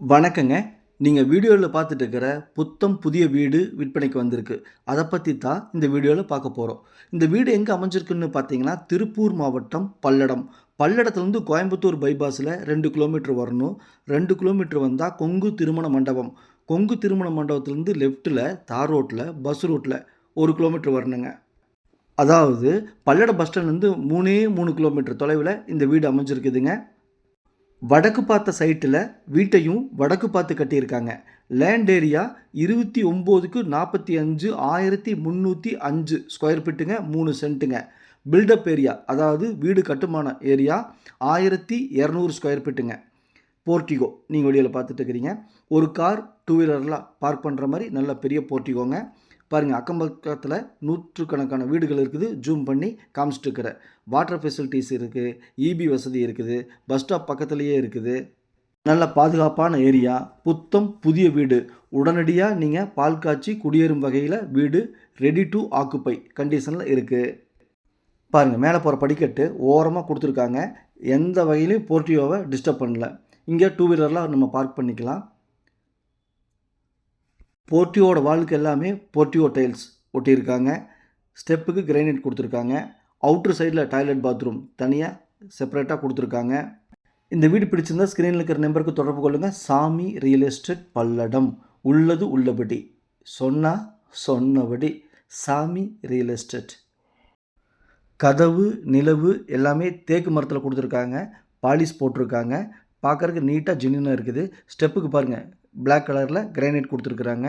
வணக்கங்க. நீங்கள் வீடியோவில் பார்த்துட்டு இருக்கிற புத்தம் புதிய வீடு விற்பனைக்கு வந்திருக்கு. அதை பற்றி தான் இந்த வீடியோவில் பார்க்க போகிறோம் இந்த வீடு எங்கே அமைஞ்சிருக்குன்னு பார்த்தீங்கன்னா திருப்பூர் மாவட்டம் பல்லடம். பல்லடத்துலேருந்து கோயம்புத்தூர் பைபாஸில் ரெண்டு கிலோமீட்டர் வரணும். ரெண்டு கிலோமீட்டர் வந்தால் கொங்கு திருமண மண்டபம். கொங்கு திருமண மண்டபத்துலேருந்து லெஃப்ட்டில் தார் ரோட்டில் பஸ் ரோட்டில் ஒரு கிலோமீட்டர் வரணுங்க. அதாவது பல்லட பஸ் ஸ்டாண்ட்லேருந்து மூணே மூணு கிலோமீட்டர் தொலைவில் இந்த வீடு அமைஞ்சிருக்குதுங்க. வடக்கு பார்த்த சைட்டில் வீட்டையும் வடக்கு பார்த்து கட்டியிருக்காங்க. லேண்ட் ஏரியா இருபத்தி ஒம்போதுக்கு நாற்பத்தி அஞ்சு ஆயிரத்தி முந்நூற்றி அஞ்சு ஸ்கொயர் ஃபீட்டுங்க மூணு சென்ட்டுங்க பில்டப் ஏரியா அதாவது வீடு கட்டுமான ஏரியா ஆயிரத்தி இரநூறு ஸ்கொயர் ஃபீட்டுங்க போர்ட்டிகோ நீங்கள் வெளியில் பார்த்துட்டு இருக்கிறீங்க. ஒரு கார் டூ வீலரில் பார்க் பண்ணுற மாதிரி நல்ல பெரிய போர்ட்டிகோங்க பாருங்கள் அக்கம் பக்கத்தில் நூற்றுக்கணக்கான வீடுகள் இருக்குது. ஜூம் பண்ணி காமிச்சிட்டு இருக்கிறேன் வாட்டர் ஃபெசிலிட்டிஸ் இருக்குது இபி வசதி இருக்குது பஸ் ஸ்டாப் பக்கத்துலேயே இருக்குது. நல்ல பாதுகாப்பான ஏரியா புத்தம் புதிய வீடு. உடனடியாக நீங்கள் பால் காய்ச்சி குடியேறும் வகையில் வீடு ரெடி டு ஆக்குப்பை கண்டிஷனில் இருக்குது பாருங்கள் மேலே போகிற படிக்கட்டு ஓரமாக கொடுத்துருக்காங்க. எந்த வகையிலையும் போர்ட்டியோவை டிஸ்டர்ப் பண்ணல. இங்கே டூ வீலர்லாம் நம்ம பார்க் பண்ணிக்கலாம். போர்ட்டியோட வாழ்க்கை எல்லாமே போர்ட்டியோ டைல்ஸ் ஒட்டியிருக்காங்க. ஸ்டெப்புக்கு கிரைனைட் கொடுத்துருக்காங்க. அவுட்ரு சைடில் டாய்லெட் பாத்ரூம் தனியாக செப்பரேட்டாக கொடுத்துருக்காங்க. இந்த வீடு பிடிச்சிருந்தா ஸ்க்ரீனில் இருக்கிற நம்பருக்கு தொடர்பு கொள்ளுங்கள் சாமி ரியல் எஸ்டேட் பல்லடம். உள்ளது உள்ளபடி. சொன்னால் சொன்னபடி. சாமி ரியல் எஸ்டேட். கதவு நிலவு எல்லாமே தேக்கு மரத்தில் கொடுத்துருக்காங்க. பாலிஷ் போட்டிருக்காங்க. பார்க்குறதுக்கு நீட்டாக ஜென்யூனாக இருக்குது. ஸ்டெப்புக்கு பாருங்கள் பிளாக் கலரில் கிரானைட் கொடுத்துருக்குறாங்க.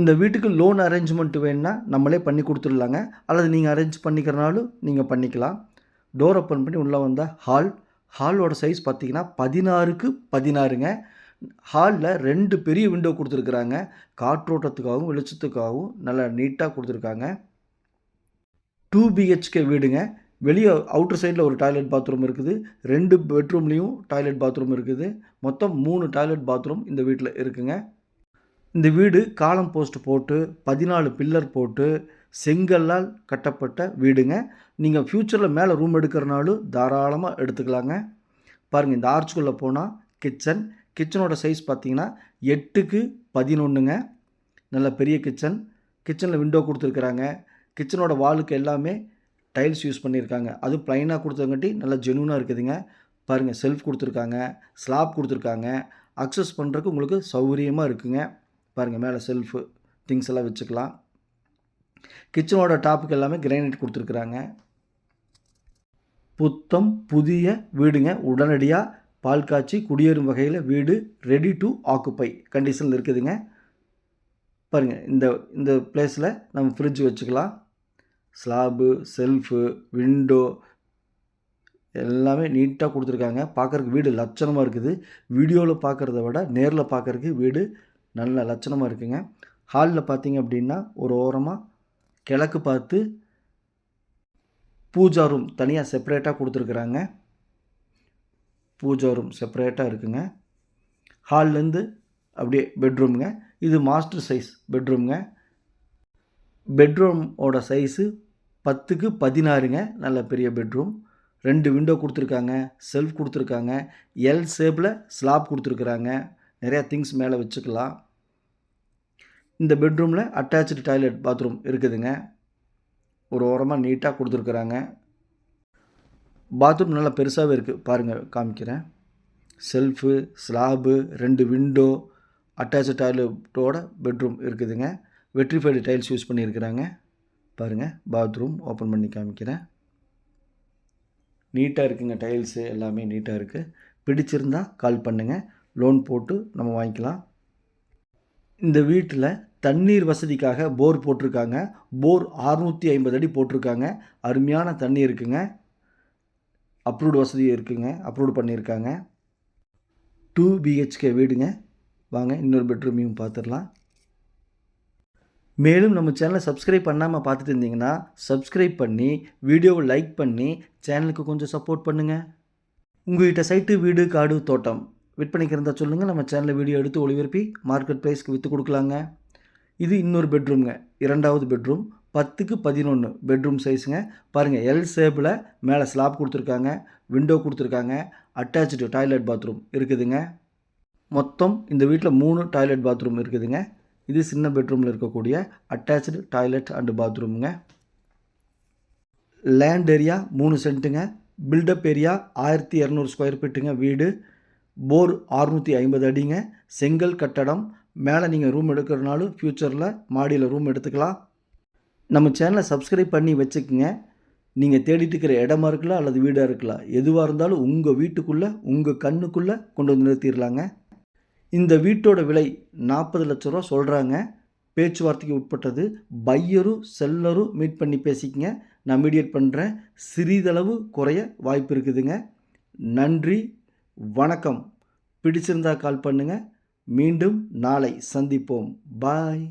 இந்த வீட்டுக்கு லோன் அரேஞ்ச்மெண்ட் வேணுன்னா நம்மளே பண்ணி கொடுத்துடலாங்க. அல்லது நீங்கள் அரேஞ்ச் பண்ணிக்கிறனாலும் நீங்கள் பண்ணிக்கலாம். டோர் ஓப்பன் பண்ணி உள்ளே வந்தால் ஹால் ஹாலோட சைஸ் பார்த்தீங்கன்னா பதினாறுக்கு பதினாறுங்க. ஹாலில் ரெண்டு பெரிய விண்டோ கொடுத்துருக்குறாங்க. காற்றோட்டத்துக்காகவும் வெளிச்சத்துக்காகவும் நல்லா நீட்டாக கொடுத்துருக்காங்க. டூ பிஹெச்கே வீடுங்க. வெளியே அவுட்டர் சைடில் ஒரு டாய்லெட் பாத்ரூம் இருக்குது. ரெண்டு பெட்ரூம்லேயும் டாய்லெட் பாத்ரூம் இருக்குது. மொத்தம் மூணு டாய்லெட் பாத்ரூம் இந்த வீட்டில் இருக்குங்க. இந்த வீடு காலம் போஸ்ட் போட்டு பதினாலு பில்லர் போட்டு செங்கல்லால் கட்டப்பட்ட வீடுங்க. நீங்கள் ஃப்யூச்சரில் மேலே ரூம் எடுக்கிறனாலும் தாராளமாக எடுத்துக்கலாங்க. பாருங்கள் இந்த ஆர்ச்சுக்குள்ளே போனால் கிச்சன் கிச்சனோட சைஸ் பார்த்தீங்கன்னா எட்டுக்கு பதினொன்றுங்க நல்ல பெரிய கிச்சன் கிச்சனில் விண்டோ கொடுத்துருக்குறாங்க. கிச்சனோட வாலுக்கு எல்லாமே டைல்ஸ் யூஸ் பண்ணியிருக்காங்க. அதுவும் ப்ளைனாக கொடுத்தங்காட்டி நல்லா ஜெனூனாக இருக்குதுங்க. பாருங்கள் செல்ஃப் கொடுத்துருக்காங்க ஸ்லாப் கொடுத்துருக்காங்க. அக்சஸ் பண்ணுறதுக்கு உங்களுக்கு சௌகரியமாக இருக்குங்க. பாருங்கள் மேலே செல்ஃபு திங்ஸ் எல்லாம் வச்சுக்கலாம். கிச்சனோட டாப்புக்கு எல்லாமே கிரைனைட் கொடுத்துருக்குறாங்க. புத்தம் புதிய வீடுங்க. உடனடியாக பால் காய்ச்சி குடியேறும் வகையில் வீடு ரெடி டு ஆக்குப்பை கண்டிஷனில் இருக்குதுங்க. பாருங்கள் இந்த இந்த பிளேஸில் நம்ம ஃப்ரிட்ஜ் வச்சுக்கலாம். ஸ்லாபு செல்ஃபு விண்டோ எல்லாமே நீட்டாக கொடுத்துருக்காங்க. பார்க்குறக்கு வீடு லட்சணமாக இருக்குது. வீடியோவில் பார்க்குறத விட நேரில் பார்க்குறக்கு வீடு நல்ல லட்சணமாக இருக்குங்க. ஹாலில் பார்த்தீங்க அப்படின்னா ஒரு ஓரமாக கிழக்கு பார்த்து பூஜா ரூம் தனியாக செப்பரேட்டாக கொடுத்துருக்குறாங்க. பூஜா ரூம் செப்பரேட்டாக இருக்குங்க. ஹால்லேருந்து அப்படியே பெட்ரூமுங்க. இது மாஸ்டர் சைஸ் பெட்ரூம்ங்க. பெட்ரூமோட சைஸு பத்துக்கு பதினாறுங்க. நல்ல பெரிய பெட்ரூம். ரெண்டு விண்டோ கொடுத்துருக்காங்க. செல்ஃப் கொடுத்துருக்காங்க. எல் ஷேப்பில் ஸ்லாப் கொடுத்துருக்குறாங்க. நிறையா திங்ஸ் மேலே வச்சுக்கலாம். இந்த பெட்ரூமில் அட்டாச்சு டாய்லெட் பாத்ரூம் இருக்குதுங்க. ஒரு ஓரமாக நீட்டாக கொடுத்துருக்குறாங்க. பாத்ரூம் நல்லா பெருசாகவே இருக்குது பாருங்கள் காமிக்கிறேன். செல்ஃபு ஸ்லாபு ரெண்டு விண்டோ அட்டாச்சு டாய்லெட்டோட பெட்ரூம் இருக்குதுங்க. வெட்ரிஃபைடு டைல்ஸ் யூஸ் பண்ணியிருக்கிறாங்க. பாருங்கள் பாத்ரூம் ஓப்பன் பண்ணி காமிக்கிறேன். நீட்டாக இருக்குங்க டைல்ஸு எல்லாமே நீட்டாக இருக்குது பிடிச்சிருந்தா கால் பண்ணுங்கள் லோன் போட்டு நம்ம வாங்கிக்கலாம். இந்த வீட்டில் தண்ணீர் வசதிக்காக போர் போட்டிருக்காங்க. போர் அறுநூற்றி ஐம்பது அடி போட்டிருக்காங்க. அருமையான தண்ணி இருக்குங்க. அப்ரூவ்டு வசதி இருக்குங்க. அப்ரூவ்டு பண்ணியிருக்காங்க. டூ பிஹெச்கே வீடுங்க. வாங்க இன்னொரு பெட்ரூமையும் பார்த்துடலாம். மேலும் நம்ம சேனலை சப்ஸ்கிரைப் பண்ணாமல் பார்த்துட்டு இருந்தீங்கன்னா சப்ஸ்கிரைப் பண்ணி வீடியோவை லைக் பண்ணி சேனலுக்கு கொஞ்சம் சப்போர்ட் பண்ணுங்கள் உங்கள்கிட்ட சைட்டு வீடு காடு தோட்டம் விற்பனைக்கு இருந்தால் சொல்லுங்கள் நம்ம சேனலில் வீடியோ எடுத்து ஒளிபரப்பி மார்க்கெட் ப்ரைஸ்க்கு விற்று கொடுக்கலாங்க. இது இன்னொரு பெட்ரூம்ங்க இரண்டாவது பெட்ரூம் பத்துக்கு பதினொன்று பெட்ரூம் சைஸுங்க பாருங்கள் எல் ஷேப்பில் மேலே ஸ்லாப் கொடுத்துருக்காங்க. விண்டோ கொடுத்துருக்காங்க. அட்டாச்சு டாய்லெட் பாத்ரூம் இருக்குதுங்க. மொத்தம் இந்த வீட்டில் மூணு டாய்லெட் பாத்ரூம் இருக்குதுங்க. இது சின்ன பெட்ரூமில் இருக்கக்கூடிய அட்டாச்சு டாய்லெட் அண்டு பாத்ரூமுங்க லேண்ட் ஏரியா மூணு சென்ட்டுங்க. பில்டப் ஏரியா ஆயிரத்தி இரநூறு ஸ்கொயர் ஃபீட்டுங்க வீடு. போர் அறுநூற்றி ஐம்பது அடிங்க. செங்கல் கட்டடம். மேலே நீங்கள் ரூம் எடுக்கிறனாலும் ஃப்யூச்சரில் மாடியில் ரூம் எடுத்துக்கலாம். நம்ம சேனலை சப்ஸ்கிரைப் பண்ணி வச்சுக்கோங்க. நீங்கள் தேடிட்டு இருக்கிற இடமா இருக்கலாம் அல்லது வீடாக இருக்கலாம். எதுவாக இருந்தாலும் உங்கள் வீட்டுக்குள்ளே உங்கள் கண்ணுக்குள்ளே கொண்டு வந்து நிறுத்திடலாங்க. இந்த வீட்டோட விலை நாற்பது லட்ச ரூபா சொல்கிறாங்க பேச்சுவார்த்தைக்கு உட்பட்டது. பையரும் செல்லரும் மீட் பண்ணி பேசிக்கங்க. நான் மீடியேட் பண்ணுறேன் சிறிதளவு குறைய வாய்ப்பு இருக்குதுங்க. நன்றி வணக்கம். பிடிச்சிருந்தா கால் பண்ணுங்கள் மீண்டும் நாளை சந்திப்போம். பாய்